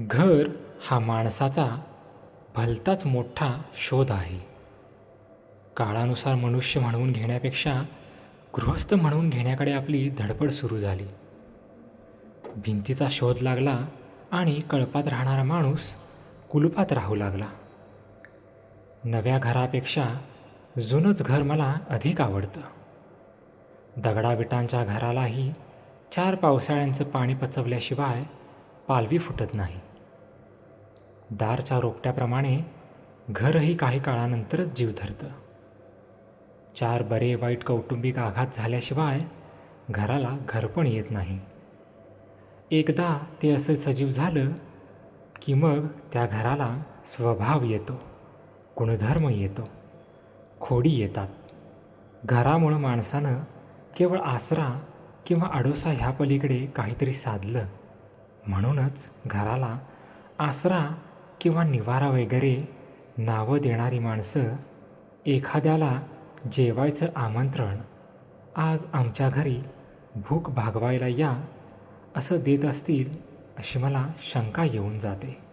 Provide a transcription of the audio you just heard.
घर हा माणसाचा भलताच मोठा शोध आहे. काळानुसार मनुष्य म्हणवून घेण्यापेक्षा गृहस्थ म्हणून घेण्याकडे आपली धडपड सुरू झाली. भिंतीचा शोध लागला आणि कळपात राहणारा माणूस कुलपात राहू लागला. नव्या घरापेक्षा जुनंच घर मला अधिक आवडतं. दगडाविटांच्या घरालाही चार पावसाळ्यांचं पाणी पचवल्याशिवाय पालवी फुटत नाही. दारच्या रोपट्याप्रमाणे घरही काही काळानंतरच जीव धरतं. चार बरे वाईट कौटुंबिक आघात झाल्याशिवाय घराला घरपण येत नाही. एकदा ते असं सजीव झालं की मग त्या घराला स्वभाव येतो गुणधर्म येतो खोडी येतात. घरामुळं माणसानं केवळ आसरा किंवा आडोसा ह्या पलीकडे काहीतरी साधलं. म्हणूनच घराला आसरा किंवा निवारा वगैरे नावं देणारी माणसं एखाद्याला जेवायचं आमंत्रण आज आमच्या घरी भूक भागवायला या असं देत असतील अशी मला शंका येऊन जाते.